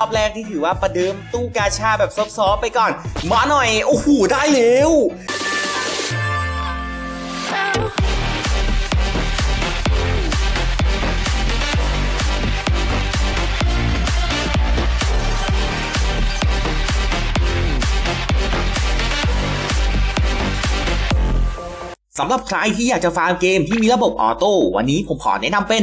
รอบแรกที่ถือว่าประเดิมตู้กาชาแบบซอฟๆไปก่อน มาหน่อย โอ้โห ได้เร็วสำหรับใครที่อยากจะฟาร์มเกมที่มีระบบออโต้วันนี้ผมขอแนะนำเป็น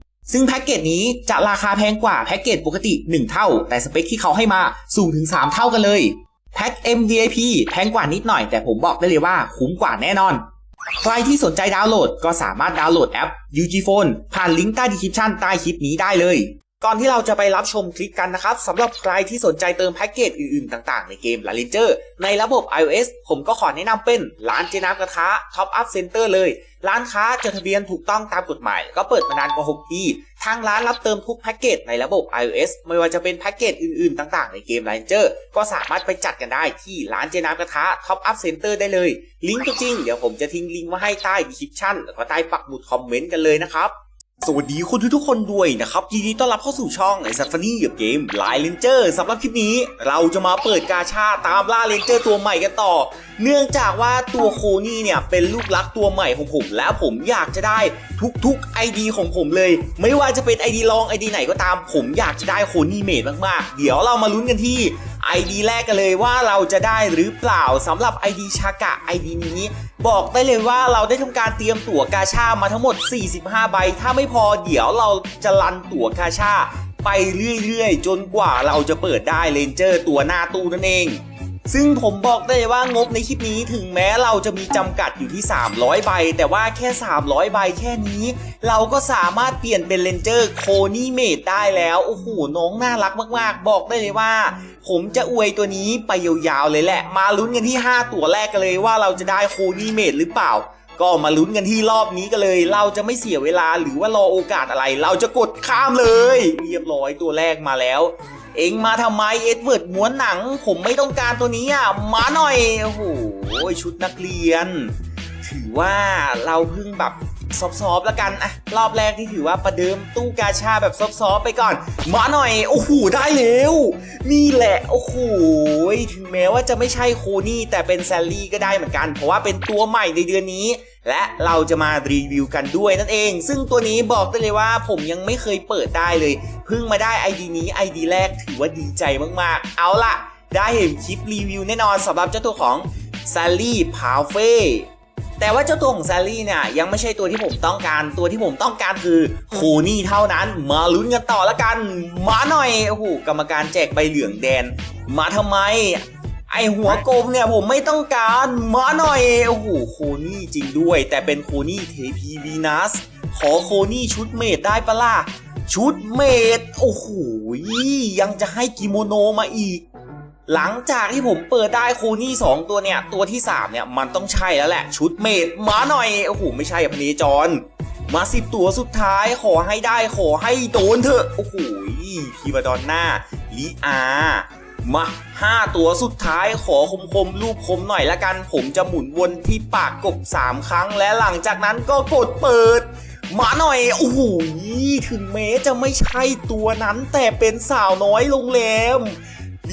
ซึ่งแพ็กเกจนี้จะราคาแพงกว่าแพ็กเกจปกติ 1 เท่า แต่สเปคที่เขาให้มาสูงถึง 3 เท่ากันเลยแพ็ก MVIP แพงกว่านิดหน่อยแต่ผมบอกได้เลยว่าคุ้มกว่าแน่นอน ใครที่สนใจดาวน์โหลดก็สามารถดาวน์โหลดแอป UG Phone ผ่านลิงก์ใต้ดีคริปชันใต้คลิปนี้ได้เลย ก่อนที่เราจะไปรับชมคลิปกันนะครับสำหรับใครที่สนใจเติมแพ็กเกจอื่นๆ ต่างๆ ในเกม La Ranger ในระบบ iOS ผมก็ขอแนะนำเป็นร้านเจน้ำกระทะ Top Up Center เลย ร้านค้าจดทะเบียนถูกต้องตามกฎหมาย ก็เปิดมานานกว่า 6 ปี ทางร้านรับเติมทุกแพ็กเกจในระบบ iOS ไม่ว่าจะเป็นแพ็กเกจอื่นๆ ต่างๆ ในเกม La Ranger ก็สามารถไปจัดกันได้ที่ร้านเจน้ำกระทะ Top Up Center ได้เลย ลิงก์ตัวจริงเดี๋ยวผมจะทิ้งลิงก์ไว้ให้ใต้ดีคริปชั่นแล้วก็ใต้ปักหมุดคอมเมนต์กันเลยนะครับ สวัสดีคุณทุกๆคนด้วยนะครับยินดีต้อนรับเข้าสู่ช่องไอซัฟฟานี่กับเกมไลน์เลนเจอร์สำหรับคลิปนี้ เราจะมาเปิดกาชาตามล่าเลนเจอร์ตัวใหม่กันต่อ เนื่องจากว่าตัวโคนี่เนี่ยเป็นลูกรักตัวใหม่ของผม แล้วผมอยากจะได้ทุกๆ ID ของผมเลย ไม่ว่าจะเป็น ID ลอง ID ไหนก็ตามผมอยากจะได้โคนี่เมดมากๆ เดี๋ยวเรามาลุ้นกันที่ ID แรกกันเลยว่าเราจะได้หรือเปล่าสำหรับ ID ชากะ ID นี้ บอกได้เลยว่าเราได้ทำการเตรียมตั๋วกาชามาทั้งหมด 45 ใบ ถ้าไม่พอเดี๋ยวเราจะรันตั๋วกาชาไปเรื่อยๆ จนกว่าเราจะเปิดได้เลนเจอร์ตัวหน้าตู้นั่นเองซึ่งผมบอกได้เลยว่างบในคลิปนี้ถึงแม้เราจะมีจำกัดอยู่ที่ 300 ใบ แต่ว่าแค่ 300 ใบแค่นี้ เราก็สามารถเปลี่ยนเป็นเลนเจอร์โคนี่เมดได้แล้ว โอ้โห น้องน่ารักมากๆ บอกได้เลยว่า ผมจะอวยตัวนี้ไปยาวๆเลยแหละ มาลุ้นกันที่ 5 ตัวแรกกันเลยว่าเราจะได้โคนี่เมดหรือเปล่า ก็มาลุ้นกันที่รอบนี้กันเลย เราจะไม่เสียเวลาหรือว่ารอโอกาสอะไร เราจะกดข้ามเลย เรียบร้อยตัวแรกมาแล้ว เอ็งมาทำไมเอ็ดเวิร์ดม้วนหนัง ผมไม่ต้องการตัวนี้อะมาหน่อยโอ้โหชุดนักเรียน ถือว่าเราเพิ่งแบบ ซอฟๆแล้วกันอะรอบแรกที่ถือว่าประเดิมตู้กาชาแบบซอฟๆไปก่อน มาหน่อย โอ้โหได้เร็วนี่แหละโอ้โหถึงแม้ว่าจะไม่ใช่โคนี่แต่เป็นแซลลี่ก็ได้เหมือนกัน เพราะว่าเป็นตัวใหม่ในเดือนนี้ และเราจะมารีวิวกันด้วยนั่นเอง ซึ่งตัวนี้บอกได้เลยว่าผมยังไม่เคยเปิดได้เลย เพิ่งมาได้ ID นี้ ID แรกถือว่าดีใจมากๆ เอาล่ะ ได้เห็นคลิปรีวิวแน่นอนสำหรับเจ้าตัวของ s a l l y p a f e แต่ว่าเจ้าตัวของ s a l l y เนี่ยยังไม่ใช่ตัวที่ผมต้องการ ตัวที่ผมต้องการคือโคนี่เท่านั้น มาลุ้นกันต่อละกัน มาหน่อยโอ้โหกรรมการแจกใบเหลืองแดน มาทำไม ไอหัวกลมเนี่ยผมไม่ต้องการมาหน่อยโอ้โหโคนี่จริงด้วย แต่เป็นโคนี่เทพีวีนัสขอโคนี่ชุดเมดได้ปะล่ะชุดเมดโอ้โหยังจะให้กิโมโนมาอีก หลังจากที่ผมเปิดได้โคนี่ 2 ตัวเนี่ย ตัวที่ 3 เนี่ย มันต้องใช่แล้วแหละ ชุดเมดมาหน่อย โอ้โห ไม่ใช่อะพเนจร มาสิบตัวสุดท้ายขอให้ได้ขอให้โดนเถอะ โอ้โหพีบาดอนหน่าลิอามา5ตัวสุดท้ายขอคมคมๆรูปคมหน่อยละกัน ผมจะหมุนวนที่ปากกบ 3 ครั้งและหลังจากนั้นก็กดเปิดมาหน่อย โอ้โห ถึงแม้จะไม่ใช่ตัวนั้นแต่เป็นสาวน้อยโรงแรม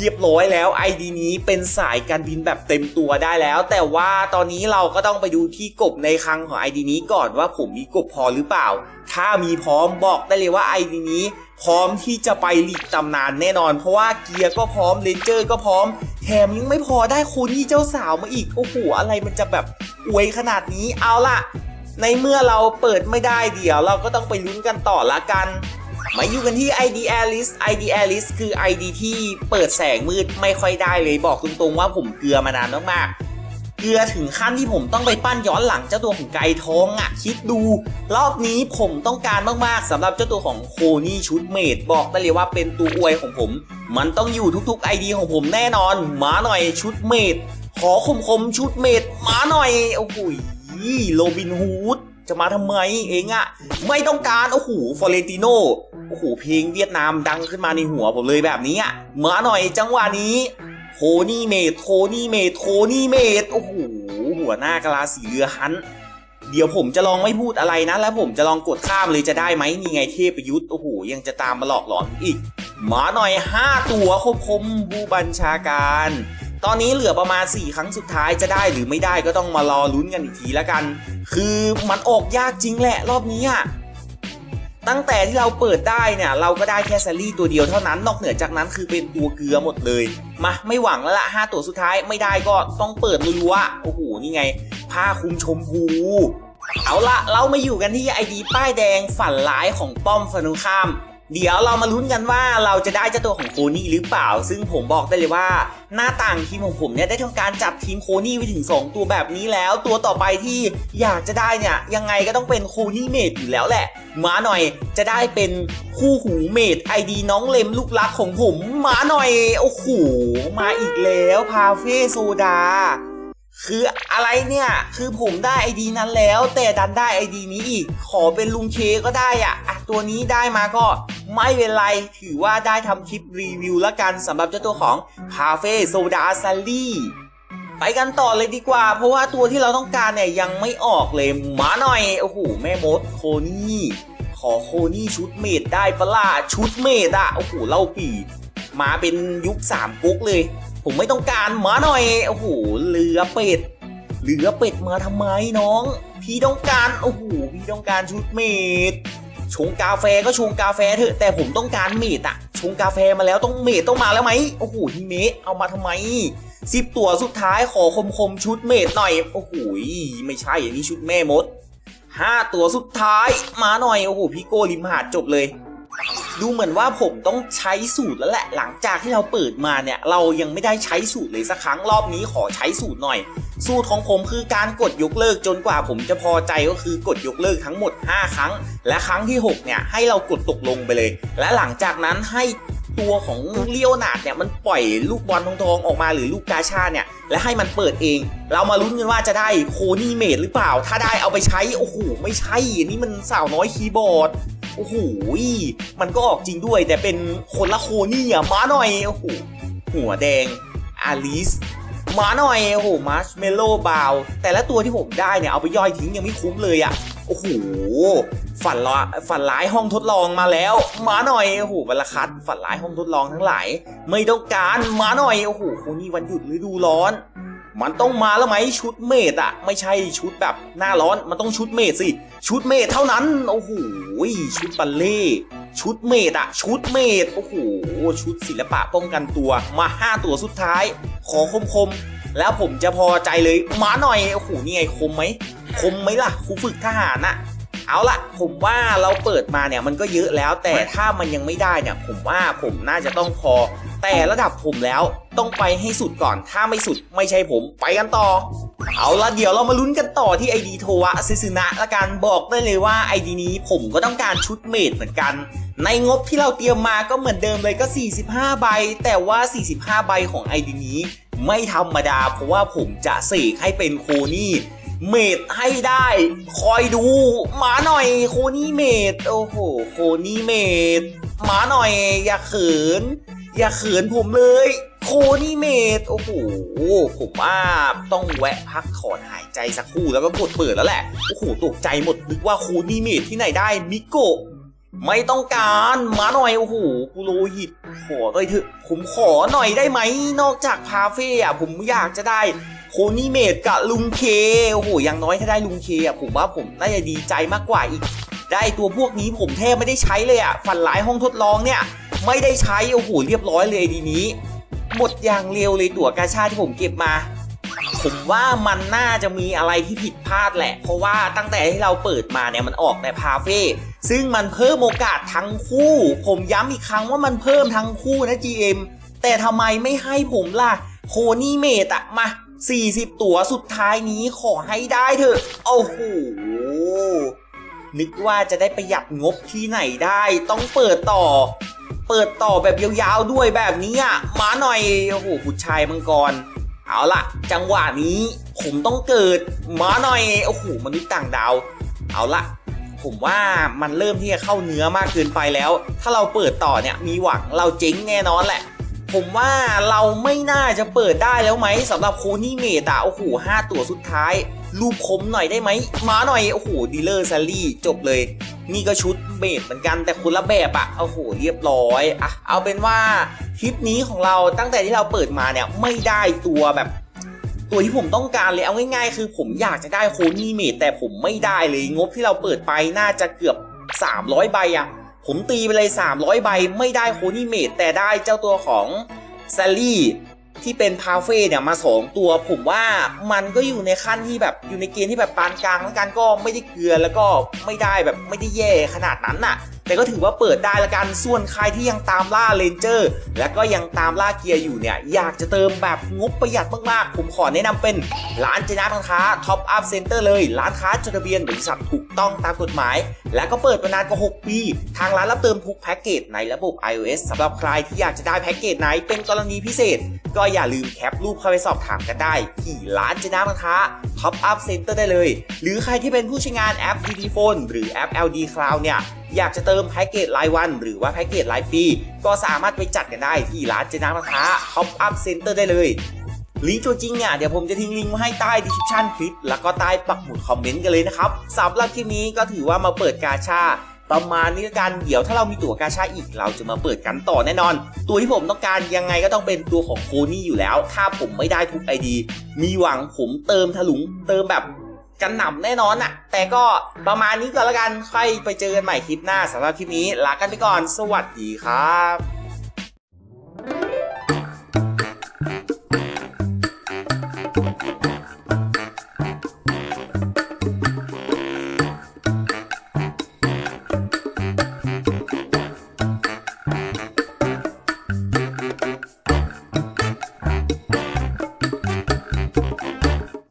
เรียบร้อยแล้ว ID นี้เป็นสายการบินแบบเต็มตัวได้แล้ว แต่ว่าตอนนี้เราก็ต้องไปดูที่กบในคลังของ ID นี้ก่อนว่าผมมีกบพอหรือเปล่า ถ้ามีพร้อมบอกได้เลยว่า ID นี้พร้อมที่จะไปลีกตำนานแน่นอน เพราะว่าเกียร์ก็พร้อมเลนเจอร์ก็พร้อม แถมยังไม่พอได้โคนี่เจ้าสาวมาอีกโอ้โหอะไรมันจะแบบอวยขนาดนี้เอาล่ะ ในเมื่อเราเปิดไม่ได้เดี๋ยวเราก็ต้องไปลุ้นกันต่อละกัน มาอยู่กันที่ ID Alice ID Alice คือ ID ที่เปิดแสงมืดไม่ค่อยได้เลยบอกตรงๆว่าผมเกลือมานานมากๆ เกลือถึงขั้นที่ผมต้องไปปั้นย้อนหลังเจ้าตัวของไก่ทองอะ่ะคิดดู รอบนี้ผมต้องการมากๆสำหรับเจ้าตัวของโคนี่ชุดเมดบอกได้เลยว่าเป็นตัวอวยของผม มันต้องอยู่ทุกๆ ID ของผมแน่นอน มาหน่อยชุดเมดขอคมคมๆชุดเมดมาหน่อยโอ้โหโรบินฮูด จะมาทำไมเองอะไม่ต้องการโอ้โหฟอเรนติโนโอ้โหเพลงเวียดนามดังขึ้นมาในหัวผมเลยแบบนี้อะมาหน่อยจังหวะนี้โทนี่เมดโทนี่เมดโทนี่เมดโอ้โหหัวหน้ากะลาสีเรือฮันเดี๋ยวผมจะลองไม่พูดอะไรนะ แล้วผมจะลองกดข้ามเลยจะได้ไหมนี่ไงเทพยุทธ์โอ้โหยังจะตามมาหลอกหลอนอีกมาหน่อย 5 ตัวคมคมผู้บัญชาการ ตอนนี้เหลือประมาณ 4 ครั้งสุดท้ายจะได้หรือไม่ได้ก็ต้องมารอลุ้นกันอีกทีละกัน คือมันออกยากจริงแหละรอบนี้อะตั้งแต่ที่เราเปิดได้เนี่ยเราก็ได้แค่แซลลี่ตัวเดียวเท่านั้นนอกเหนือจากนั้นคือเป็นตัวเกลือหมดเลยมาไม่หวังแล้วละ5ตัวสุดท้ายไม่ได้ก็ต้องเปิดรัวๆโอ้โหนี่ไง ผ้าคลุมชมพูเอาละเรามาอยู่กันที่ไอดีป้ายแดงฝันร้ายของป้อมฟันุข้าม เดี๋ยวเรามาลุ้นกันว่าเราจะได้เจ้าตัวของโคนี่หรือเปล่า ซึ่งผมบอกได้เลยว่า หน้าต่างทีมของผมเนี่ยได้ทำการจับทีมโคนี่ไปถึง 2 ตัวแบบนี้แล้ว ตัวต่อไปที่อยากจะได้เนี่ยยังไงก็ต้องเป็นโคนี่เมดอยู่แล้วแหละ มาหน่อยจะได้เป็นคู่หูเมดไอดีน้องเลมลูกรักของผม มาหน่อยโอ้โหมาอีกแล้วพาเฟ่โซดา คืออะไรเนี่ย คือผมได้ไอดีนั้นแล้ว แต่ดันได้ไอดีนี้อีก ขอเป็นลุงเคก็ได้อะอะ ตัวนี้ได้มาก็ไม่เป็นไร ถือว่าได้ทำคลิปรีวิวแล้วกันสำหรับเจ้าตัวของพาเฟ่โซดาซัลลี่ไปกันต่อเลยดีกว่า เพราะว่าตัวที่เราต้องการเนี่ยยังไม่ออกเลยมาหน่อย โอ้โห แม่มดโคนี่ขอโคนี่ชุดเมดได้ปะล่ะชุดเมดอะโอ้โหเล่าปีมาเป็นยุคสามก๊กเลย ผมไม่ต้องการมาหน่อย โอ้โหเรือเป็ดเรือเป็ดมาทำไมน้อง พี่ต้องการ โอ้โห พี่ต้องการชุดเมดชงกาแฟก็ชงกาแฟเถอะ แต่ผมต้องการเมดอะชงกาแฟมาแล้วต้องเมดต้องมาแล้วไหมโอ้โหฮิเมะเอามาทำไมสิบตัวสุดท้ายขอคมคมๆชุดเมดหน่อย โอ้โห ไม่ใช่อย่างนี้ชุดแม่มดห้าตัวสุดท้ายมาหน่อย โอ้โห พี่โก้ริมหาดจบเลย ดูเหมือนว่าผมต้องใช้สูตรแล้วแหละ หลังจากที่เราเปิดมาเนี่ย เรายังไม่ได้ใช้สูตรเลยสักครั้งรอบนี้ขอใช้สูตรหน่อย สูตรของผมคือการกดยกเลิกจนกว่าผมจะพอใจก็คือกดยกเลิกทั้งหมด 5 ครั้ง และครั้งที่ 6 เนี่ยให้เรากดตกลงไปเลย และหลังจากนั้นให้ตัวของเลียวนาดเนี่ยมันปล่อยลูกบอลทองทองๆออกมาหรือลูกกาชาเนี่ย และให้มันเปิดเอง เรามาลุ้นกันว่าจะได้โคนี่เมดหรือเปล่า ถ้าได้เอาไปใช้โอ้โหไม่ใช่นี่มันสาวน้อยคีย์บอร์ด โอ้โหมันก็ออกจริงด้วย แต่เป็นคนละโคนี่อะมาหน่อยโอ้โหหัวแดงอาลิสมาหน่อยโอ้โหมาร์ชเมลโล่บาวแต่ละตัวที่ผมได้เนี่ยเอาไปย่อยทิ้งยังไม่คุ้มเลยอะโอ้โหฝันร้ายฝันร้ายห้องทดลองมาแล้ว มาหน่อยโอ้โหบรรคัดฝันร้ายห้องทดลองทั้งหลาย ไม่ต้องการมาหน่อยโอ้โหโคนี่วันหยุดฤดูร้อน มันต้องมาแล้วไหมชุดเมดอะไม่ใช่ชุดแบบหน้าร้อนมันต้องชุดเมดสิ ชุดเมดเท่านั้น โอ้โหชุดบัลเล่ชุดเมดอะชุดเมดโอ้โหชุดศิลปะป้องกันตัวมาห้าตัวสุดท้าย ขอคมคมๆ แล้วผมจะพอใจเลยมาหน่อยโอ้โหนี่ไงคมไหมคมไหมล่ะครูฝึกทหารอะเอาละผมว่าเราเปิดมาเนี่ยมันก็เยอะแล้วแต่ถ้ามันยังไม่ได้เนี่ยผมว่าผมน่าจะต้องพอ แต่ระดับผมแล้วต้องไปให้สุดก่อน ถ้าไม่สุดไม่ใช่ผมไปกันต่อ เอาละเดี๋ยวเรามาลุ้นกันต่อที่ไอดีโทวะซิซึนะละกันบอกได้เลยว่าไอดีนี้ผมก็ต้องการชุดเมดเหมือนกัน ในงบที่เราเตรียมมาก็เหมือนเดิมเลยก็ 45 ใบ แต่ว่า 45 ใบของไอดีนี้ ไม่ธรรมดา เพราะว่าผมจะเสกให้เป็นโคนี่เมดให้ได้ คอยดูมาหน่อยโคนี่เมดโอ้โหโคนี่เมดมาหน่อยอย่าเขิน อย่าเขินผมเลย โคนี่เมดโอ้โห ผมว่าต้องแวะพักถอนหายใจสักครู่แล้วก็กดเปิดแล้วแหละ โอ้โห ตกใจหมดนึกว่าโคนี่เมดที่ไหนได้มิโกะไม่ต้องการมาหน่อย โอ้โหกูโลหิต ขอเลยเถอะ ผมขอหน่อยได้ไหม นอกจากพาเฟ่อะผมอยากจะได้โคนี่เมดกับลุงเค โอ้โห อยังน้อยถ้าได้ลุงเคอะผมว่าผมน่าจะดีใจมากกว่าอีก ได้ตัวพวกนี้ผมแทบไม่ได้ใช้เลยอะฝันหลายห้องทดลองเนี่ย ไม่ได้ใช้ โอ้โห เรียบร้อยเลยดีนี้ หมดอย่างเร็วเลยตั๋วกาชาที่ผมเก็บมา ผมว่ามันน่าจะมีอะไรที่ผิดพลาดแหละ เพราะว่าตั้งแต่ที่เราเปิดมาเนี่ยมันออกแต่พาเฟ่ซึ่งมันเพิ่มโอกาสทั้งคู่ ผมย้ำอีกครั้งว่ามันเพิ่มทั้งคู่นะ GM แต่ทำไมไม่ให้ผมล่ะโคนี่เมตอะมา 40 ตั๋วสุดท้ายนี้ขอให้ได้เถอะโอ้โหนึกว่าจะได้ประหยัดงบที่ไหนได้ต้องเปิดต่อ เปิดต่อแบบยาวๆด้วยแบบนี้อะมาหน่อยโอ้โหผู้ชายมังกร เอาล่ะ จังหวะนี้ผมต้องเกิดมาหน่อยโอ้โหมนุษย์ต่างดาว เอาล่ะ ผมว่ามันเริ่มที่จะเข้าเนื้อมากเกินไปแล้ว ถ้าเราเปิดต่อเนี่ยมีหวังเราเจ๊งแน่นอนแหละผมว่าเราไม่น่าจะเปิดได้แล้วไหมสำหรับโคนี่เมตอะโอ้โหห้าตัวสุดท้าย รูปคมหน่อยได้ไหม มาหน่อย โอ้โห ดีลเลอร์ซารี่จบเลย นี่ก็ชุดเมดเหมือนกันแต่คนละแบบอะโอ้โห เรียบร้อยอะเอาเป็นว่าคลิปนี้ของเราตั้งแต่ที่เราเปิดมาเนี่ยไม่ได้ตัวแบบตัวที่ผมต้องการเลยเอาง่ายๆ คือผมอยากจะได้โคนี่เมดแต่ผมไม่ได้เลยงบที่เราเปิดไปน่าจะเกือบ 300 ใบอะผมตีไปเลย 300 ใบ ไม่ได้โคนี่เมดแต่ได้เจ้าตัวของแซลลี่ที่เป็นพาเฟ่เนี่ยมาสองตัว ผมว่ามันก็อยู่ในขั้นที่แบบ อยู่ในเกณฑ์ที่แบบปานกลางแล้วกันก็ไม่ได้เกลือแล้วก็ไม่ได้แบบไม่ได้แย่ขนาดนั้นน่ะ แต่ก็ถือว่าเปิดได้ละกัน ส่วนใครที่ยังตามล่าเลนเจอร์ และก็ยังตามล่าเกียร์อยู่เนี่ย อยากจะเติมแบบงบประหยัดมากๆ ผมขอแนะนำเป็นร้านเจนาพันค้าท็อปอัพเซ็นเตอร์เลย ร้านค้าจดทะเบียนบริษัทถูกต้องตามกฎหมาย และก็เปิดมานานกว่า 6 ปี ทางร้านรับเติมทุกแพ็กเกจในระบบ iOS สำหรับใครที่อยากจะได้แพ็กเกจไหนเป็นกรณีพิเศษ ก็อย่าลืมแคปรูปเข้าไปสอบถามกันได้ ที่ร้านเจนาพันค้าท็อปอัพเซ็นเตอร์ได้เลย หรือใครที่เป็นผู้ใช้งานแอป DD Phone หรือแอป LD Cloud เนี่ยอยากจะเติมมแพ็กเกจรายวัน หรือว่าแพ็กเกจรายปี ก็สามารถไปจัดกันได้ที่ร้านเจนาพันค้าท็อปอัพเซ็นเตอร์ได้เลยลิงก์ตัวจริงเนี่ยเดี๋ยวผมจะทิ้งลิงก์มาให้ใต้ดีคริปชั่นคลิป แล้วก็ใต้ปักหมุดคอมเมนต์กันเลยนะครับสำหรับคลิปนี้ก็ถือว่ามาเปิดกาชาประมาณนี้ละกัน เดี๋ยวถ้าเรามีตั๋วกาชาอีกเราจะมาเปิดกันต่อแน่นอน ตัวที่ผมต้องการยังไงก็ต้องเป็นตัวของโคนี่อยู่แล้ว ถ้าผมไม่ได้ทุกไอดี มีหวังผมเติมถลุงเติมแบบ กันหนำแน่นอนอะแต่ก็ประมาณนี้ก็แล้วกันค่อยไปเจอกันใหม่คลิปหน้าสำหรับคลิปนี้ลากันไปก่อน สวัสดีครับ